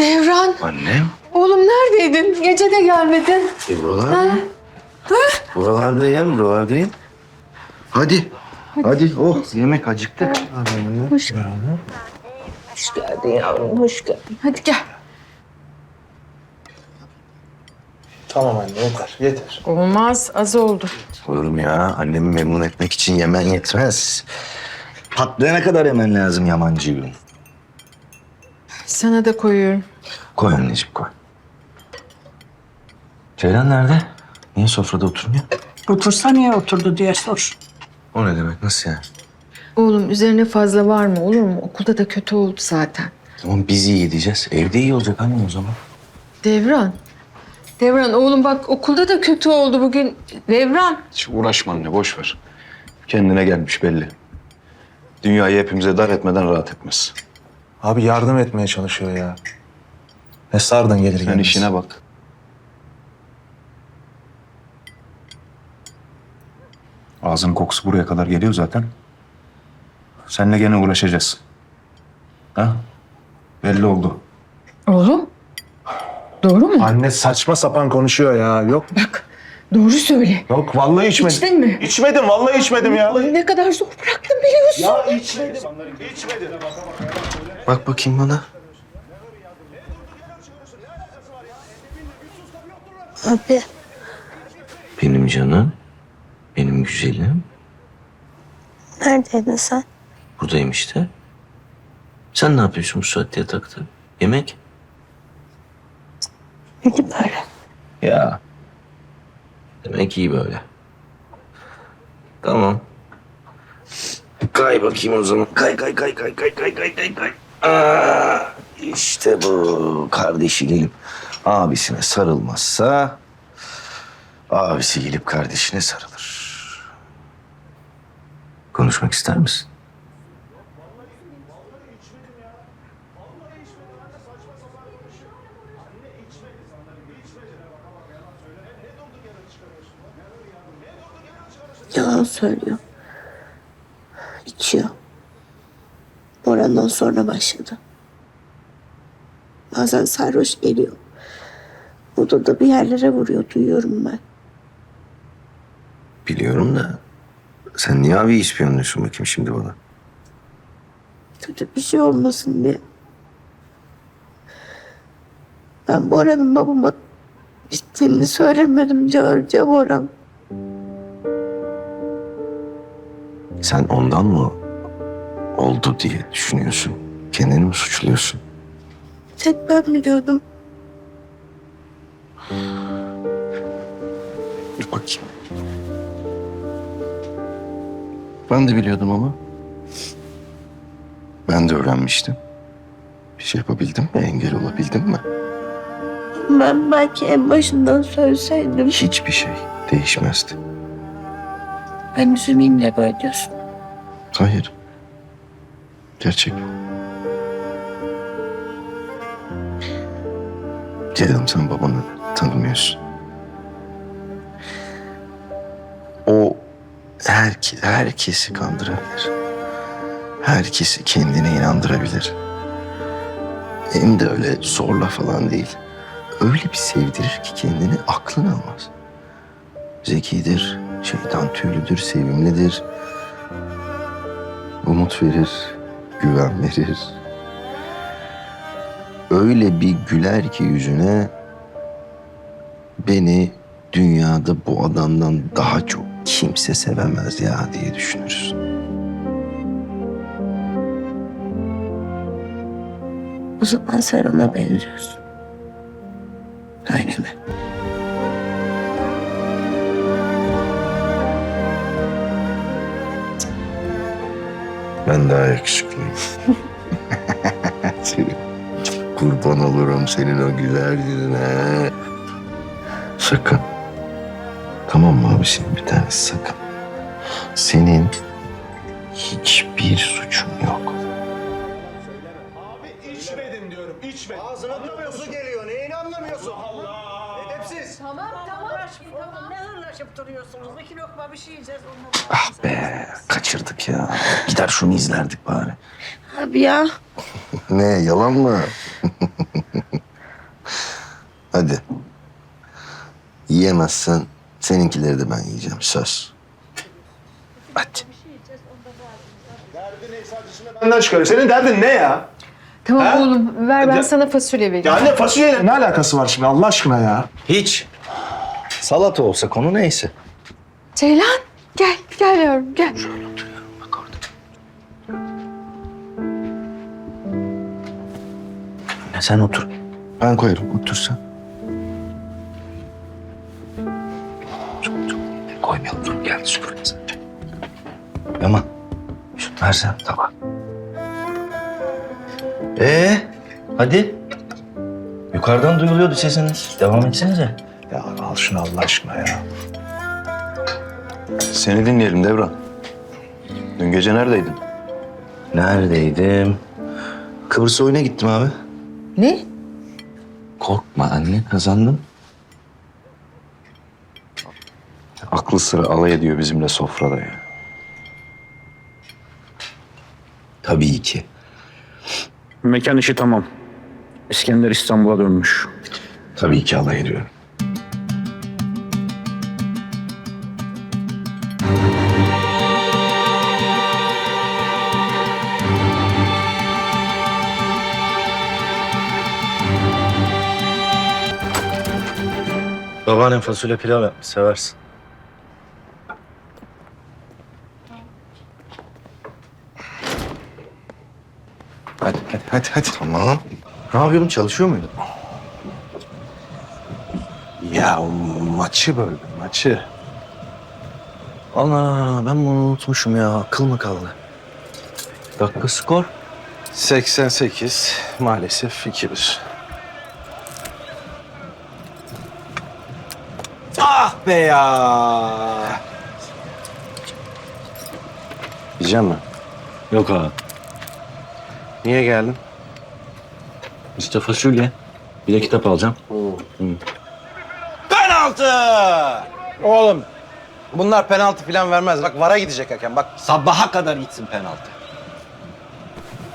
Devran, Annem. oğlum neredeydin? Gece de gelmedin. E buralar mı? Buralardayım, buralardayım. Hadi. Hadi. Oh yemek acıktı. Hoş, hoş geldin yavrum, hoş geldin. Hadi gel. Tamam anne yeter yeter. Olmaz, az oldu. Olur mu ya? Annemi memnun etmek için yemen yetmez. Patlayana kadar yemen lazım yamancı gün. Sana da koyuyorum. Koy anneciğim koy. Ceylan nerede? Niye sofrada oturmuyor? Otursa niye oturdu diye sor. O ne demek? Nasıl yani? Oğlum üzerine fazla var mı olur mu? Okulda da kötü oldu zaten. Tamam biz iyi gideceğiz. Evde iyi olacak anne o zaman. Devran. Devran oğlum bak okulda da kötü oldu bugün. Devran. Hiç uğraşma anne, boş ver. Kendine gelmiş belli. Dünyayı hepimize dar etmeden rahat etmez. Abi yardım etmeye çalışıyor ya. Ne sardın gelir Sen gelmez. işine bak. Ağzın kokusu buraya kadar geliyor zaten. Seninle gene uğraşacağız. Ha? Belli oldu. Oğlum. Doğru mu? Anne saçma sapan konuşuyor ya. Yok Bak doğru söyle. yok vallahi içmedim. İçtin mi? İçmedim vallahi içmedim ya. Ne kadar zor bıraktım biliyorsun. Ya içmedim. İçmedim. Bak bakayım bana. Abi Benim canım. Benim güzelim. neredeydin sen? Buradayım işte. Sen ne yapıyorsun bu saatte yatakta? Yemek? Peki böyle. Ya. Demek iyi böyle. Tamam. Kay bakayım o zaman. Kay kay kay kay kay kay kay kay kay. Aa, işte bu. Kardeşi gelip abisine sarılmazsa abisi gelip kardeşine sarılır. Konuşmak ister misin? Yalan söylüyor. İçiyor. Boran'dan sonra başladı. Bazen sarhoş geliyor. Burada da bir yerlere vuruyor duyuyorum ben. Biliyorum da sen niye abi ispiyonluyorsun bakayım şimdi bana? Kötü bir şey olmasın diye. Ben Boran'ın babama bittiğini söylemedim Cağırca Boran. Sen ondan mı oldu diye düşünüyorsun? Kendini mi suçluyorsun? Tek ben biliyordum. Dur bakayım. Ben de biliyordum ama. Ben de öğrenmiştim. Bir şey yapabildim mi? Engel olabildim mi? Ben belki en başından söyleseydim. Hiçbir şey değişmezdi. Ben üzülmeyeyim diye böyle diyorsun. Hayır. Gerçek bu. Ceylan sen babanı tanımıyorsun. O herke, herkesi kandırabilir. Herkesi kendine inandırabilir. Hem de öyle zorla falan değil. Öyle bir sevdirir ki kendini aklın almaz. Zekidir, şeytan tüylüdür, sevimlidir. Umut verir, güven verir. Öyle bir güler ki yüzüne beni dünyada bu adamdan daha çok kimse sevemez ya diye düşünürsün. O zaman sen ona benziyorsun. Ben daha yakışıklıyım. Senin kurban olurum senin o güzel yüzüne. Sakın. Tamam mı abiciğim bir tanesi sakın. Senin hiçbir Edepsiz. Ne hırlaşıp duruyorsunuz? İki lokma bir şey yiyeceğiz. Onunla Ah be kaçırdık ya. Gider şunu izlerdik bari. Abi ya Ne yalan mı? Hadi. Yiyemezsen seninkileri de ben yiyeceğim. Söz. Hadi. Benden çıkarıyor. Senin derdin ne ya? Tamam Ha? oğlum ver ben Ya- sana fasulye vereyim. Ya anne fasulyeyle ne alakası var şimdi Allah aşkına ya? Hiç. Salata olsa konu neyse. Ceylan gel gel yavrum gel. Ne sen otur. Ben koyarım. Otur sen. Çok çok. Koymayalım. Dur geldi süpürge sen. Yaman. Şunu versen tabağa. Ee, hadi. Yukarıdan duyuluyordu sesiniz. Devam etsenize. Ya al şunu Allah aşkına ya. Seni dinleyelim Devran. Dün gece neredeydin? Neredeydim? Kıbrıs oyuna gittim abi. Ne? Korkma anne kazandım. Aklı sıra alay ediyor bizimle sofrada ya. Tabii ki. Mekan işi tamam. İskender İstanbul'a dönmüş. Tabii ki alay ediyorum. Babaannem fasulye pilav yapmış, seversin. Hadi hadi. Tamam. Ne yapıyordun, çalışıyor muydun? Ya maçı böldüm maçı. Ana ben bunu unutmuşum ya. Akıl mı kaldı? Dakika skor. 88 maalesef 2-1. Ah be ya. Yiyeceğim mi? Yok abi. Niye geldin? İşte fasulye. Bir de kitap alacağım. Penaltı! Oğlum bunlar penaltı falan vermez. Bak VAR'a gidecek hakem. Bak sabaha kadar gitsin penaltı.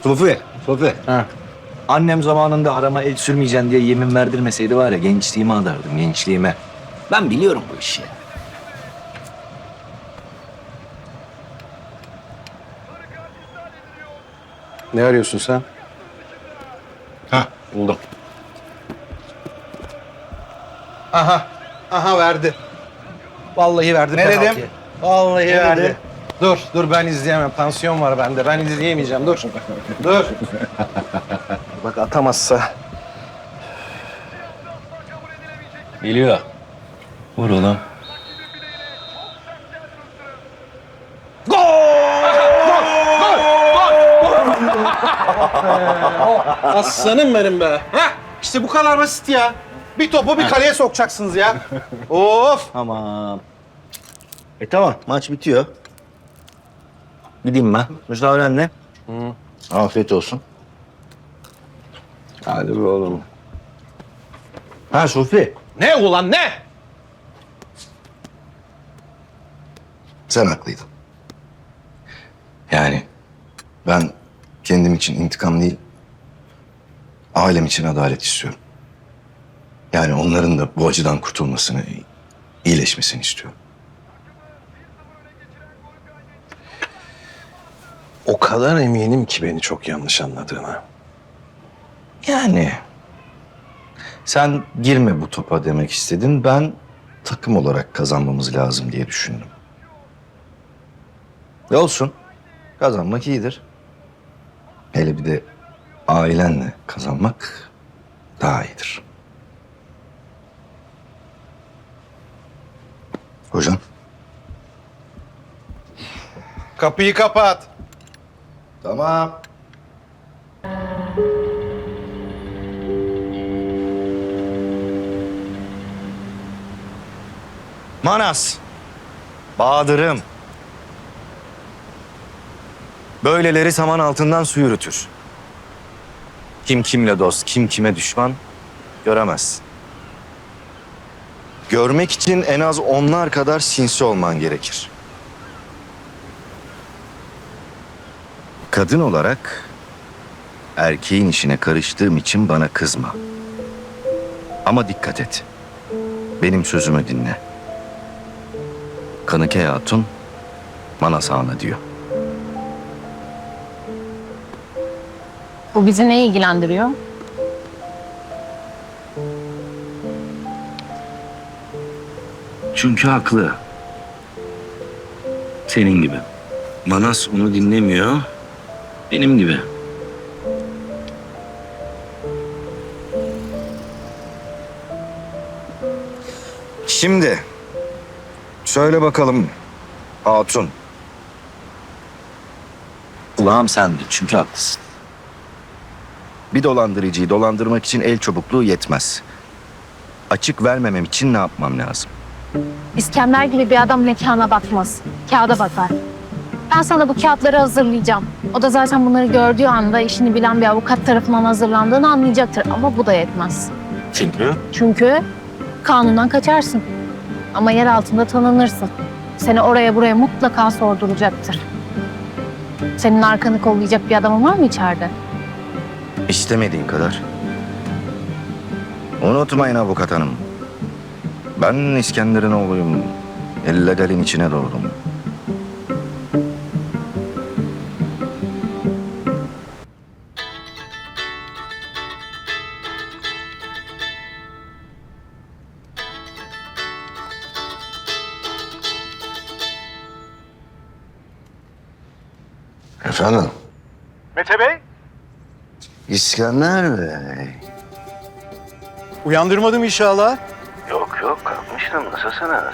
Sofi, Sofi. Ha. Annem zamanında harama el sürmeyeceksin diye yemin verdirmeseydi var ya gençliğime adardım, gençliğime. Ben biliyorum bu işi. Ne arıyorsun sen? Hah buldum. Aha. Aha verdi. Vallahi verdi Ne penaltıyı. dedim? Vallahi verdi. dedim? Dur, dur ben izleyemem. Tansiyon var bende. Ben izleyemeyeceğim. Dur. dur. Bak atamazsa. Geliyor. Vur oğlum. Aslanım benim be. Heh, işte bu kadar basit ya. Bir topu bir kaleye sokacaksınız ya. of. Tamam. E tamam, maç bitiyor. Gideyim ben. Müsaadenle. Afiyet olsun. Hadi be oğlum. Ha Sofi. Ne ulan ne? Sen haklıydın. Yani ben kendim için intikam değil, ailem için adalet istiyorum. Yani onların da bu acıdan kurtulmasını, iyileşmesini istiyorum. O kadar eminim ki beni çok yanlış anladığına. Yani sen girme bu topa demek istedin. Ben takım olarak kazanmamız lazım diye düşündüm. Ve olsun. Kazanmak iyidir. Hele bir de ailenle kazanmak daha iyidir. Hocam. Kapıyı kapat. Tamam. Manas. Bahadır'ım. Böyleleri saman altından su yürütür. Kim kimle dost, kim kime düşman göremez. Görmek için en az onlar kadar sinsi olman gerekir. Kadın olarak erkeğin işine karıştığım için bana kızma. Ama dikkat et. Benim sözümü dinle. Kanıke Hatun bana sağına diyor. Bu bizi ne ilgilendiriyor? Çünkü haklı. Senin gibi. Manas onu dinlemiyor. Benim gibi. Şimdi söyle bakalım Hatun. Kulağım sende çünkü haklısın. Bir dolandırıcıyı dolandırmak için el çabukluğu yetmez. Açık vermemem için ne yapmam lazım? İskender gibi bir adam mekana bakmaz. Kağıda bakar. Ben sana bu kağıtları hazırlayacağım. O da zaten bunları gördüğü anda işini bilen bir avukat tarafından hazırlandığını anlayacaktır. Ama bu da yetmez. Çünkü? Çünkü kanundan kaçarsın. Ama yer altında tanınırsın. Seni oraya buraya mutlaka sorduracaktır. Senin arkanı kollayacak bir adamın var mı içeride? İstemediğin kadar. Unutmayın avukat hanım. Ben İskender'in oğluyum. Illegalin içine doğdum. İskender Bey. Uyandırmadım inşallah. Yok yok kalkmıştım. Nasılsınız?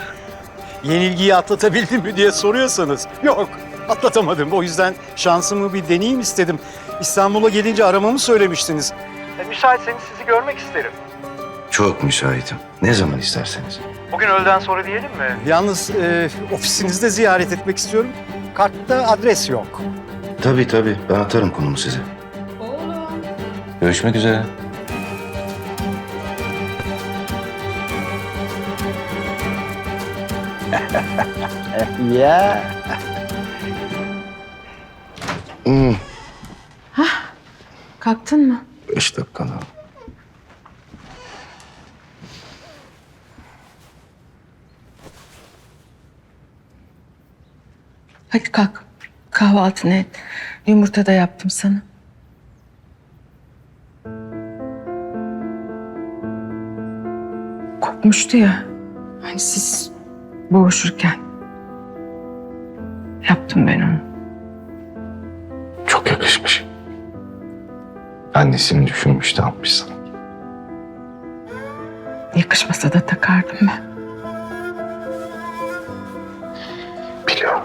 Yenilgiyi atlatabildim mi diye soruyorsanız. Yok, atlatamadım. O yüzden şansımı bir deneyeyim istedim. İstanbul'a gelince aramamı söylemiştiniz. E, müsaitseniz sizi görmek isterim. Çok müsaitim. Ne zaman isterseniz. Bugün öğleden sonra diyelim mi? Yalnız e, ofisinizde ziyaret etmek istiyorum. Kartta adres yok. Tabii tabii. Ben atarım konumu size. Görüşmek üzere. Ya. Hmm. Kalktın mı? Beş dakika daha. Hadi kalk. Kahvaltını et. Yumurta da yaptım sana. Kopmuştu ya. Hani siz boğuşurken. Yaptım ben onu. Çok yakışmış. Annesini düşünmüş de almış sana. Yakışmasa da takardım ben. Biliyorum.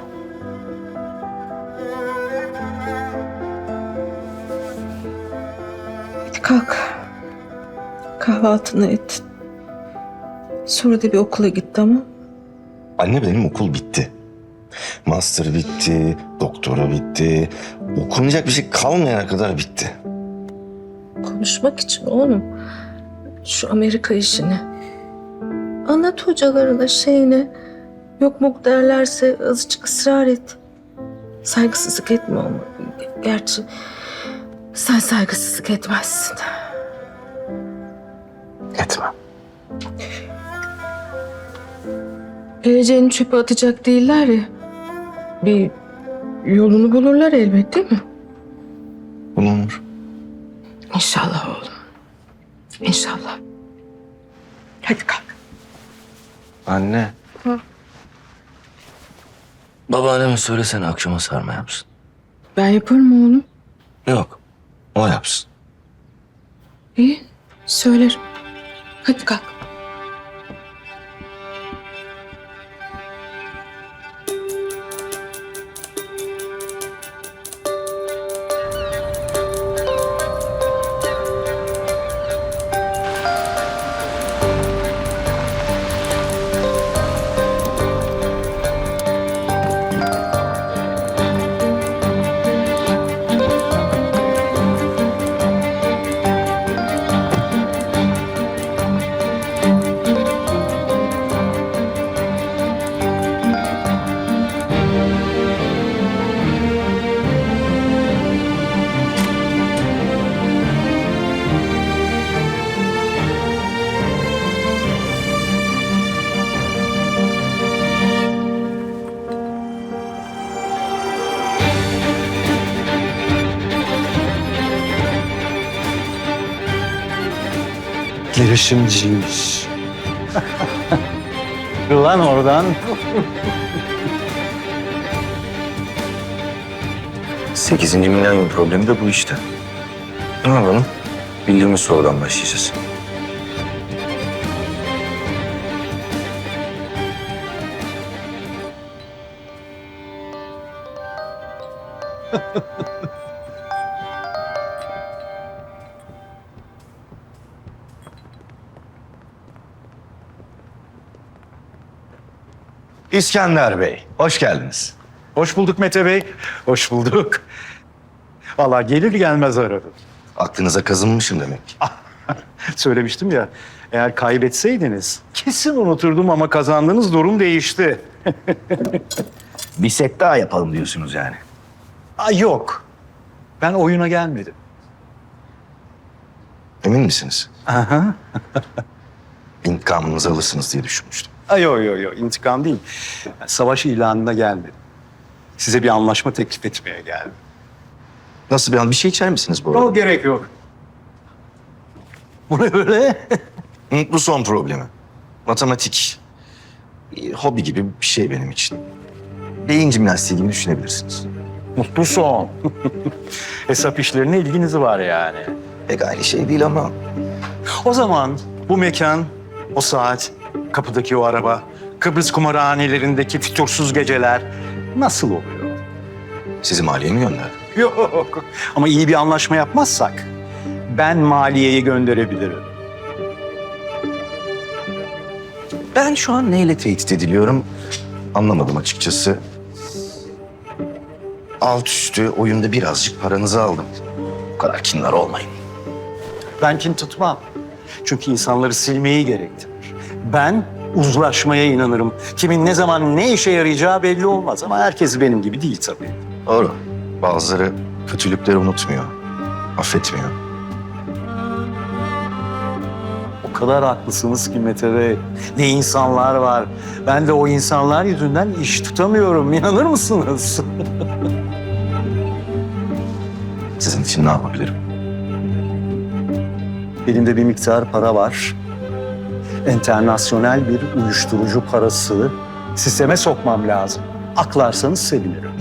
Hadi kalk. Kahvaltını et. Sonra da bir okula git tamam Anne benim okul bitti. Master bitti, doktora bitti. Okunacak bir şey kalmayana kadar bitti. Konuşmak için oğlum. Şu Amerika işini. Anlat hocalarına şeyini. Yok mok derlerse azıcık ısrar et. Saygısızlık etme ama. Gerçi sen saygısızlık etmezsin. Etmem. Geleceğini çöpe atacak değiller ya. Bir yolunu bulurlar elbet değil mi? Bulunur. İnşallah oğlum. İnşallah. Hadi kalk. Anne. Babaanneme söylesene akşama sarma yapsın. Ben yaparım oğlum. Yok. O yapsın. İyi. Söylerim. Hadi kalk. Girişimciymiş. Lan oradan. Sekizinci milenyum problemi de bu işte. Ne yapalım? Bildiğimiz sorudan başlayacağız. İskender Bey, hoş geldiniz. Hoş bulduk Mete Bey. Hoş bulduk. Vallahi gelir gelmez aradım. Aklınıza kazınmışım demek. Söylemiştim ya, eğer kaybetseydiniz kesin unuturdum ama kazandığınız durum değişti. Bir set daha yapalım diyorsunuz yani. Ay yok. Ben oyuna gelmedim. Emin misiniz? Aha. İntikamınızı alırsınız diye düşünmüştüm. Ay yok yok yok intikam değil. Savaş ilanına gelmedim. Size bir anlaşma teklif etmeye geldim. Nasıl bir an? Bir şey içer misiniz bu arada? Yok gerek yok. Bu ne böyle? Mutlu son problemi. Matematik. Hobi gibi bir şey benim için. Beyin jimnastiği gibi düşünebilirsiniz. Mutlu son. Hesap işlerine ilginiz var yani. Pek aynı şey değil ama O zaman bu mekan, o saat, kapıdaki o araba, Kıbrıs kumarhanelerindeki fütursuz geceler nasıl oluyor? sizi maliye mi gönderdi? Yok. Ama iyi bir anlaşma yapmazsak ben maliyeyi gönderebilirim. Ben şu an neyle tehdit ediliyorum anlamadım açıkçası. Alt üstü oyunda birazcık paranızı aldım. Bu kadar kinler olmayın. Ben kin tutmam. Çünkü insanları silmeyi gerektirir. Ben uzlaşmaya inanırım. Kimin ne zaman ne işe yarayacağı belli olmaz ama herkes benim gibi değil tabii. Doğru. Bazıları kötülükleri unutmuyor, affetmiyor. O kadar haklısınız ki Mete Bey. Ne insanlar var. Ben de o insanlar yüzünden iş tutamıyorum. İnanır mısınız? Sizin için ne yapabilirim? Elimde bir miktar para var. Enternasyonel bir uyuşturucu parası. Sisteme sokmam lazım. Aklarsanız sevinirim.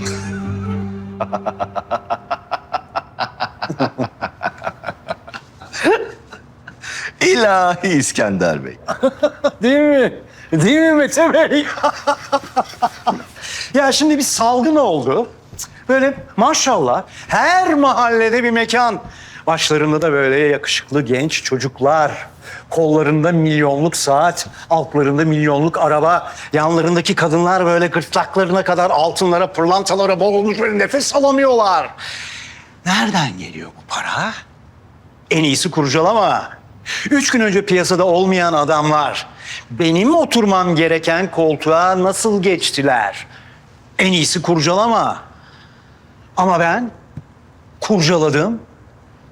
İlahi İskender Bey. Değil mi? Değil mi Mete Bey? ya şimdi bir salgın oldu. Böyle maşallah her mahallede bir mekan. Başlarında da böyle yakışıklı genç çocuklar. Kollarında milyonluk saat, altlarında milyonluk araba. Yanlarındaki kadınlar böyle gırtlaklarına kadar altınlara, pırlantalara boğulmuş böyle nefes alamıyorlar. Nereden geliyor bu para? En iyisi kurcalama. Üç gün önce piyasada olmayan adamlar benim oturmam gereken koltuğa nasıl geçtiler? En iyisi kurcalama. Ama ben kurcaladım,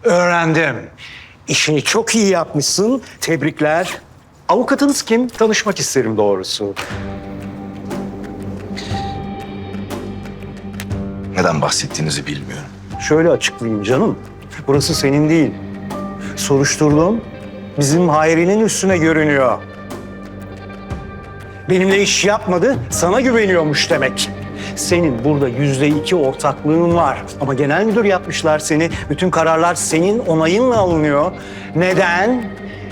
öğrendim. İşini çok iyi yapmışsın. Tebrikler. Avukatınız kim? Tanışmak isterim doğrusu. Neden bahsettiğinizi bilmiyorum. Şöyle açıklayayım canım. Burası senin değil. Soruşturdum. Bizim Hayri'nin üstüne görünüyor. Benimle iş yapmadı, sana güveniyormuş demek. Senin burada yüzde iki ortaklığın var. Ama genel müdür yapmışlar seni. Bütün kararlar senin onayınla alınıyor. Neden?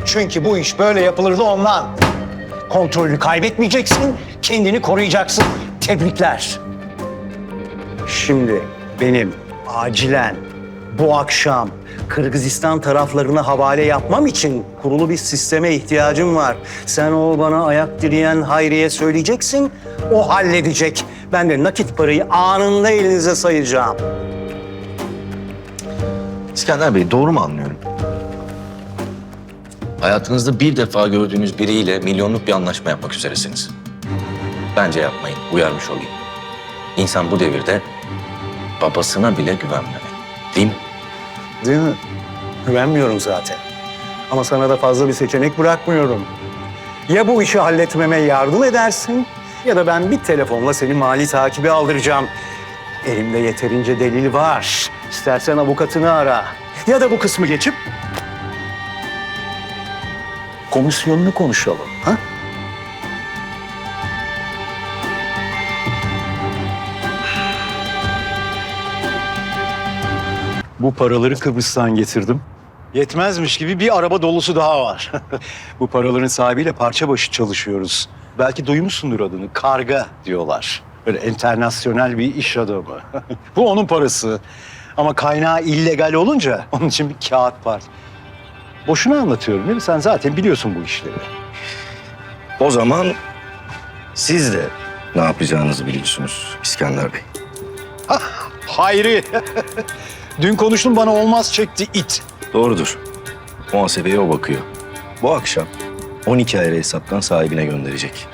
Çünkü bu iş böyle yapılırdı ondan. Kontrolünü kaybetmeyeceksin, kendini koruyacaksın. Tebrikler. Şimdi benim acilen bu akşam Kırgızistan taraflarına havale yapmam için kurulu bir sisteme ihtiyacım var. Sen o bana ayak direyen Hayri'ye söyleyeceksin, o halledecek. Ben de nakit parayı anında elinize sayacağım. İskender Bey doğru mu anlıyorum? Hayatınızda bir defa gördüğünüz biriyle milyonluk bir anlaşma yapmak üzeresiniz. Bence yapmayın, uyarmış olayım. İnsan bu devirde babasına bile güvenmemeli. Değil mi? Değil mi? Güvenmiyorum zaten. Ama sana da fazla bir seçenek bırakmıyorum. Ya bu işi halletmeme yardım edersin ya da ben bir telefonla seni mali takibi aldıracağım. Elimde yeterince delil var. İstersen avukatını ara. Ya da bu kısmı geçip komisyonunu konuşalım. Ha? Bu paraları Kıbrıs'tan getirdim. Yetmezmiş gibi bir araba dolusu daha var. Bu paraların sahibiyle parça başı çalışıyoruz. Belki duymuşsundur adını. Karga diyorlar. Böyle internasyonel bir iş adamı. Bu onun parası. Ama kaynağı illegal olunca onun için bir kağıt var. Boşuna anlatıyorum değil mi? Sen zaten biliyorsun bu işleri. O zaman siz de ne yapacağınızı biliyorsunuz İskender Bey. Hayri. Dün konuştum bana olmaz çekti it. Doğrudur. Muhasebeye o bakıyor. Bu akşam 12 ayrı hesaptan sahibine gönderecek.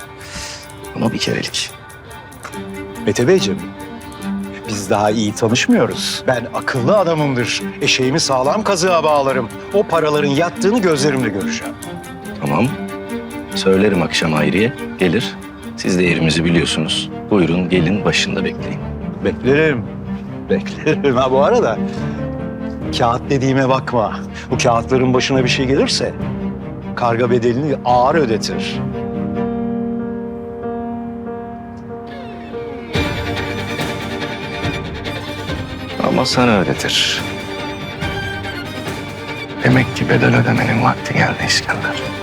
Ama bir kerelik. Mete Beyciğim, biz daha iyi tanışmıyoruz. Ben akıllı adamımdır. Eşeğimi sağlam kazığa bağlarım. O paraların yattığını gözlerimle göreceğim. Tamam. Söylerim akşam Hayri'ye. Gelir. Siz de yerimizi biliyorsunuz. Buyurun gelin başında bekleyin. Beklerim. Beklerim. Ha bu arada kağıt dediğime bakma. Bu kağıtların başına bir şey gelirse karga bedelini ağır ödetir. Ama sana ödetir. Demek ki bedel ödemenin vakti geldi İskender.